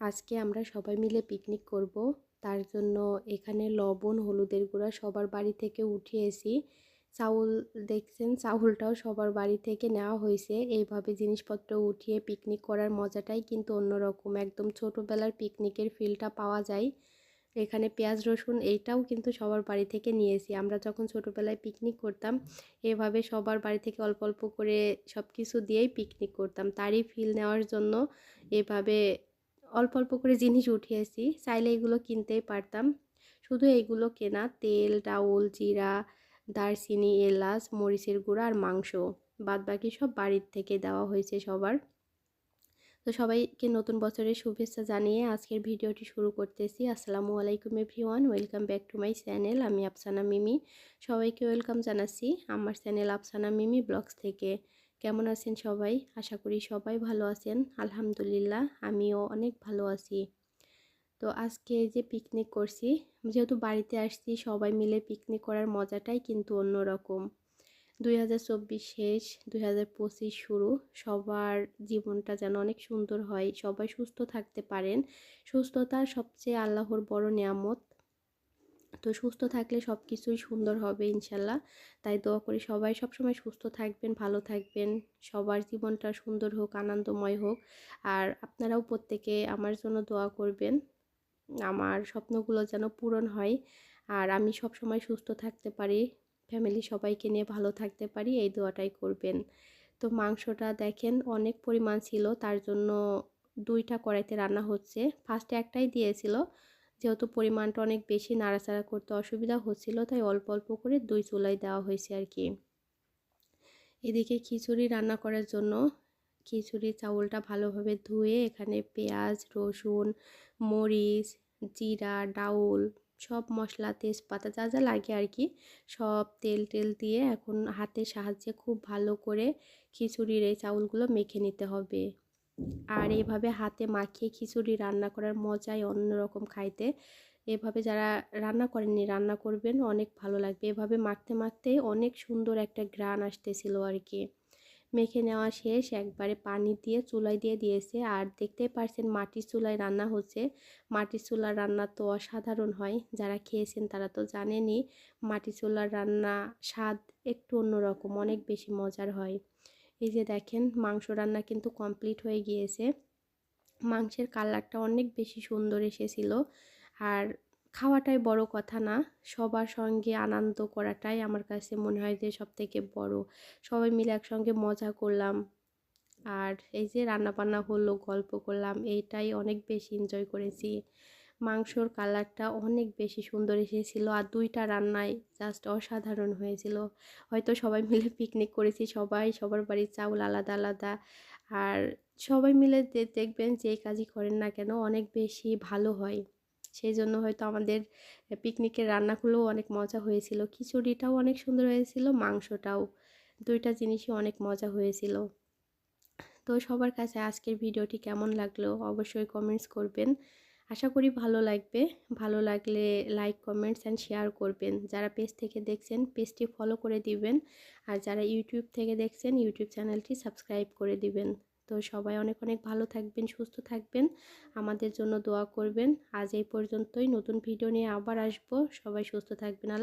আজকে আমরা সবাই মিলে পিকনিক করব। তার জন্য এখানে লবণ, হলুদের গুঁড়া সবার বাড়ি থেকে উঠিয়েছি। চাউল দেখছেন, চাউলটাও সবার বাড়ি থেকে নেওয়া হয়েছে। এইভাবে জিনিসপত্র উঠিয়ে পিকনিক করার মজাটাই কিন্তু অন্যরকম। একদম ছোটোবেলার পিকনিকের ফিলটা পাওয়া যায়। এখানে পেঁয়াজ, রসুন এইটাও কিন্তু সবার বাড়ি থেকে নিয়েছি। আমরা যখন ছোটোবেলায় পিকনিক করতাম, এভাবে সবার বাড়ি থেকে অল্প অল্প করে সব কিছু দিয়েই পিকনিক করতাম। তারই ফিল নেওয়ার জন্য এভাবে অল্প অল্প করে জিনিস উঠিয়েছি। চাইলে এগুলো কিনতেই পারতাম। শুধু এইগুলো কেনা, তেল, ডাউল, জিরা, দারচিনি, এলাচ, মরিচের গুঁড়া আর মাংস। বাদ বাকি সব বাড়ির থেকে দেওয়া হয়েছে সবার। তো সবাইকে নতুন বছরের শুভেচ্ছা জানিয়ে আজকের ভিডিওটি শুরু করতেছি। আসসালামু আলাইকুম everyone, welcome back to my channel. আমি আফসানা মিমি। সবাইকে ওয়েলকাম জানাচ্ছি আমার চ্যানেল আফসানা মিমি ব্লগস থেকে। কেমন আছেন সবাই? আশা করি সবাই ভালো আছেন। আলহামদুলিল্লাহ, আমিও অনেক ভালো আছি। তো আজকে যে পিকনিক করছি, যেহেতু বাড়িতে আসছি, সবাই মিলে পিকনিক করার মজাটাই কিন্তু অন্যরকম। দুই হাজার চব্বিশ শেষ, দুই হাজার পঁচিশ শুরু। সবার জীবনটা যেন অনেক সুন্দর হয়। সবাই সুস্থ থাকতে পারেন। সুস্থতা সবচেয়ে আল্লাহর বড় নিয়ামত তো সুস্থ থাকলে সব কিছুই সুন্দর হবে ইনশাল্লাহ। তাই দোয়া করি সবাই সবসময় সুস্থ থাকবেন, ভালো থাকবেন। সবার জীবনটা সুন্দর হোক, আনন্দময় হোক। আর আপনারাও প্রত্যেকে আমার জন্য দোয়া করবেন। আমার স্বপ্নগুলো যেন পূরণ হয়। আর আমি সব সময় সুস্থ থাকতে পারি, ফ্যামিলি সবাইকে নিয়ে ভালো থাকতে পারি, এই দোয়াটাই করবেন। তো মাংসটা দেখেন অনেক পরিমাণ ছিল, তার জন্য দুইটা কড়াইতে রান্না হচ্ছে। ফার্স্টে একটাই দিয়েছিল যেহেতু পরিমাণটা অনেক বেশি নাড়াচাড়া করতে অসুবিধা হচ্ছিল, তাই অল্প অল্প করে দুই চুলাই দেওয়া হয়েছে আর কি এদিকে খিচুড়ি রান্না করার জন্য খিচুড়ি চাউলটা ভালোভাবে ধুয়ে এখানে পেঁয়াজ, রসুন, মরিচ, জিরা, ডাউল, সব মশলা, তেজপাতা যা যা লাগে আর কি সব তেল টেল দিয়ে এখন হাতের সাহায্যে খুব ভালো করে খিচুড়ির এই চাউলগুলো মেখে নিতে হবে। আর এভাবে হাতে মাখিয়ে খিচুড়ি রান্না করার মজাই অন্যরকম খাইতে। এভাবে যারা রান্না করেননি, রান্না করবেন, অনেক ভালো লাগবে। এভাবে মাখতে মাখতে অনেক সুন্দর একটা গ্রান আসতেছিল আর কি মেখে নেওয়া শেষ, একবারে পানি দিয়ে চুলায় দিয়ে দিয়েছে। আর দেখতেই পারছেন মাটির চুলায় রান্না হচ্ছে। মাটির চুলার রান্না তো অসাধারণ হয়। যারা খেয়েছেন তারা তো জানেনই, মাটির চুলার রান্না স্বাদ একটু অন্যরকম, অনেক বেশি মজার হয়। এই যে দেখেন মাংস রান্না কিন্তু কমপ্লিট হয়ে গিয়েছে। মাংসের কালারটা অনেক বেশি সুন্দর এসেছিল। আর খাওয়াটাই বড় কথা না, সবার সঙ্গে আনন্দ করাটাই আমার কাছে মনে হয় যে সব থেকে বড়। সবাই মিলে একসঙ্গে মজা করলাম। আর এই যে রান্না বান্না হলো, গল্প করলাম, এইটাই অনেক বেশি এনজয় করেছি। মাংসর কালারটা অনেক বেশি সুন্দর এসেছিল আর দুইটা রান্নায় জাস্ট অসাধারণ হয়েছিল। হয়তো সবাই মিলে পিকনিক করেছি, সবাই, সবার বাড়ির চাউল আলাদা আলাদা। আর সবাই মিলে দেখবেন যে কাজই করেন না কেন, অনেক বেশি ভালো হয়। সেই জন্য হয়তো আমাদের পিকনিকের রান্নাগুলোও অনেক মজা হয়েছিল। খিচুড়িটাও অনেক সুন্দর হয়েছিল, মাংসটাও। দুইটা জিনিসই অনেক মজা হয়েছিল। তো সবার কাছে আজকের ভিডিওটি কেমন লাগল অবশ্যই কমেন্টস করবেন। আশা করি ভালো লাগবে। ভালো লাগলে লাইক কমেন্টস অ্যান্ড শেয়ার করবেন। যারা পেজ থেকে দেখছেন পেজটি ফলো করে দিবেন। আর যারা ইউটিউব থেকে দেখছেন ইউটিউব চ্যানেলটি সাবস্ক্রাইব করে দিবেন। তো সবাই অনেক অনেক ভালো থাকবেন, সুস্থ থাকবেন। আমাদের জন্য দোয়া করবেন। আজ এই পর্যন্তই। নতুন ভিডিও নিয়ে আবার আসব। সবাই সুস্থ থাকবেন। আল্লাহ